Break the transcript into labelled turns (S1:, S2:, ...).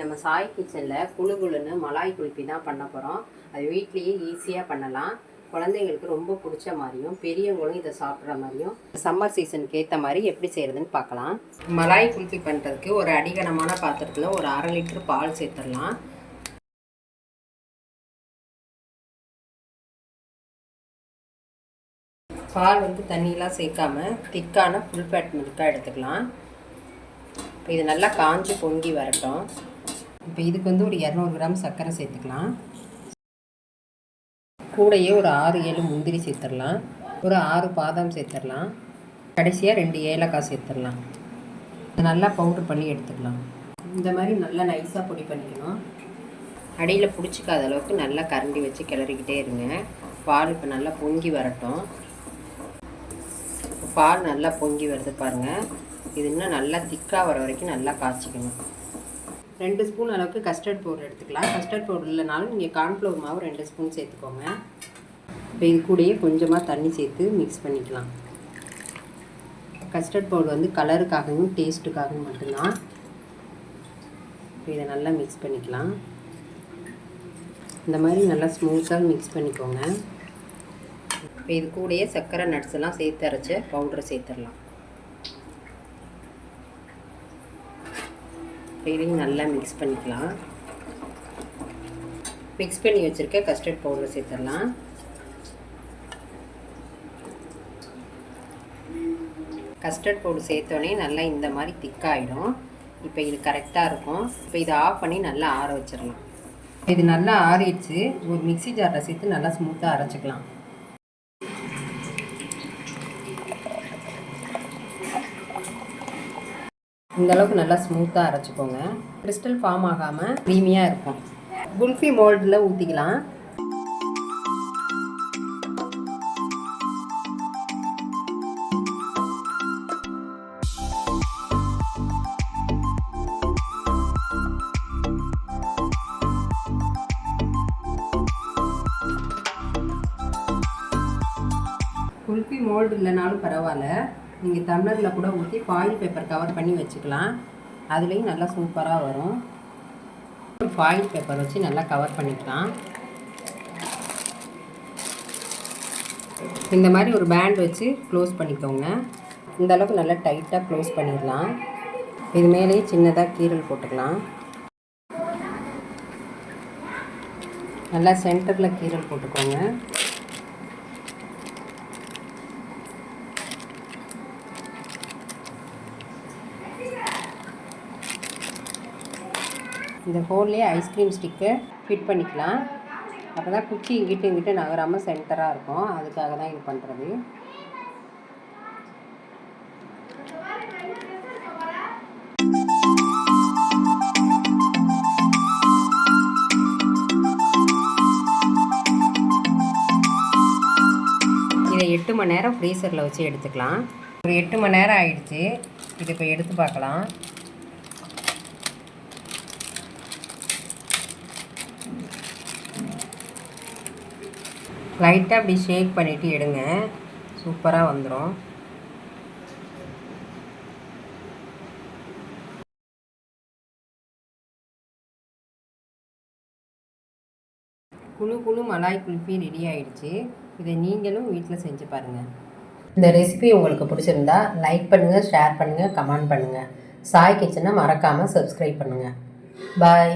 S1: நம்ம சாய் கிச்சனில் குழு குழுன்னு மலாய் குழுப்பி தான் பண்ண போகிறோம் அது வீட்லேயே ஈஸியாக பண்ணலாம். குழந்தைங்களுக்கு ரொம்ப பிடிச்ச மாதிரியும் பெரியவங்களும் இதை சாப்பிட்ற மாதிரியும் சம்மர் சீசனுக்கு ஏற்ற மாதிரி எப்படி செய்கிறதுன்னு பார்க்கலாம். மலாய் குல்ஃபி பண்ணுறதுக்கு ஒரு அடிகனமான பாத்திரத்தில் ஒரு அரை லிட்டர் பால் சேர்த்துடலாம். பால் வந்து தண்ணியெலாம் சேர்க்காம திக்கான ஃபுல் ஃபேட் மில்காக எடுத்துக்கலாம். இப்போ இது நல்லா காஞ்சி பொங்கி வரட்டும். இப்போ இதுக்கு வந்து ஒரு இரநூறு கிராம் சர்க்கரை சேர்த்துக்கலாம். கூடையே ஒரு ஆறு ஏழு முந்திரி சேர்த்துடலாம். ஒரு ஆறு பாதாம் சேர்த்துடலாம். கடைசியாக ரெண்டு ஏலக்காய் சேர்த்துடலாம். நல்லா பவுட்ரு பண்ணி எடுத்துக்கலாம். இந்த மாதிரி நல்லா நைஸாக பொடி பண்ணிக்கணும். அடியில் பிடிச்சிக்காத அளவுக்கு நல்லா கரண்டி வச்சு கிளறிக்கிட்டே இருங்க. பால் இப்போ நல்லா பொங்கி வரட்டும். பால் நல்லா பொங்கி வருது பாருங்கள் இது இன்னும் நல்லா திக்காக வர வரைக்கும் நல்லா காய்ச்சிக்கணும். ரெண்டு ஸ்பூன் அளவுக்கு கஸ்டர்ட் பவுடர் எடுத்துக்கலாம். கஸ்டர்ட் பவுடர் இல்லைனாலும் நீங்கள் கார்ன்ஃப்ளவர் மாவு ரெண்டு ஸ்பூன் சேர்த்துக்கோங்க. இப்போ இது கூடயே கொஞ்சமாக தண்ணி சேர்த்து மிக்ஸ் பண்ணிக்கலாம். கஸ்டர்ட் பவுடர் வந்து கலருக்காகவும் டேஸ்ட்டுக்காகவும் மட்டும்தான். இப்போ இதை நல்லா மிக்ஸ் பண்ணிக்கலாம். இந்த மாதிரி நல்லா ஸ்மூத்தாக மிக்ஸ் பண்ணிக்கோங்க. இப்போ இது கூடயே சர்க்கரை நட்ஸ் எல்லாம் சேர்த்து அரைச்ச பவுடரை சேர்த்துடலாம். இப்போ இதையும் நல்லா மிக்ஸ் பண்ணிக்கலாம். மிக்ஸ் பண்ணி வச்சுருக்க கஸ்டர்ட் பவுடர் சேர்த்துடலாம். கஸ்டர்ட் பவுடர் சேர்த்தோடனே நல்லா இந்த மாதிரி திக்காகிடும் இப்போ இது கரெக்டாக இருக்கும். இப்போ இதை ஆஃப் பண்ணி நல்லா ஆற வச்சிடலாம். இது நல்லா ஆறிடுச்சு. ஒரு மிக்ஸி ஜாரில் சேர்த்து நல்லா ஸ்மூத்தாக அரைச்சிக்கலாம். இந்தளவுக்கு நல்லா ஸ்மூத்தாக அரைச்சிக்கோங்க. கிறிஸ்டல் ஃபார்ம் ஆகாமல் க்ரீமியாக இருக்கும். குல்ஃபி மோல்டில் ஊற்றிக்கலாம் குல்ஃபி மோல்டு இல்லைனாலும் பரவாயில்ல. நீங்கள் டம்ளரில் கூட ஊற்றி ஃபாயில் பேப்பர் கவர் பண்ணி வச்சுக்கலாம். அதுலேயும் நல்லா சூப்பராக வரும். ஃபாயில் பேப்பர் வச்சு நல்லா கவர் பண்ணிக்கலாம். இந்த மாதிரி ஒரு பேண்ட் வச்சு க்ளோஸ் பண்ணிக்கோங்க. இந்த அளவுக்கு நல்லா டைட்டாக க்ளோஸ் பண்ணிடலாம். இது மேலேயே சின்னதாக கீரல் போட்டுக்கலாம். நல்லா சென்டரில் கீரல் போட்டுக்கோங்க. இந்த ஹோல்லே ஐஸ்கிரீம் ஸ்டிக்கை ஃபிட் பண்ணிக்கலாம். அப்போ தான் குச்சி இங்கிட்டு இங்கிட்டு நகராமல் சென்டராக இருக்கும். அதுக்காக தான் இது பண்ணுறது இதை எட்டு மணி நேரம் ஃப்ரீசரில் வச்சு எடுத்துக்கலாம். ஒரு எட்டு மணி நேரம் ஆயிடுச்சு. இதை இப்போ எடுத்து பார்க்கலாம். லைட்டாக அப்படி ஷேக் பண்ணிவிட்டு எடுங்க. சூப்பராக வந்துடும் குழு குழு மலாய் குல்ஃபி ரெடி ஆயிடுச்சு. இதை நீங்களும் வீட்டில் செஞ்சு பாருங்கள் இந்த ரெசிபி உங்களுக்கு பிடிச்சிருந்தா லைக் பண்ணுங்கள் ஷேர் பண்ணுங்கள் கமெண்ட் பண்ணுங்கள் சாய் கிச்சனை மறக்காமல் சப்ஸ்கிரைப் பண்ணுங்கள் பாய்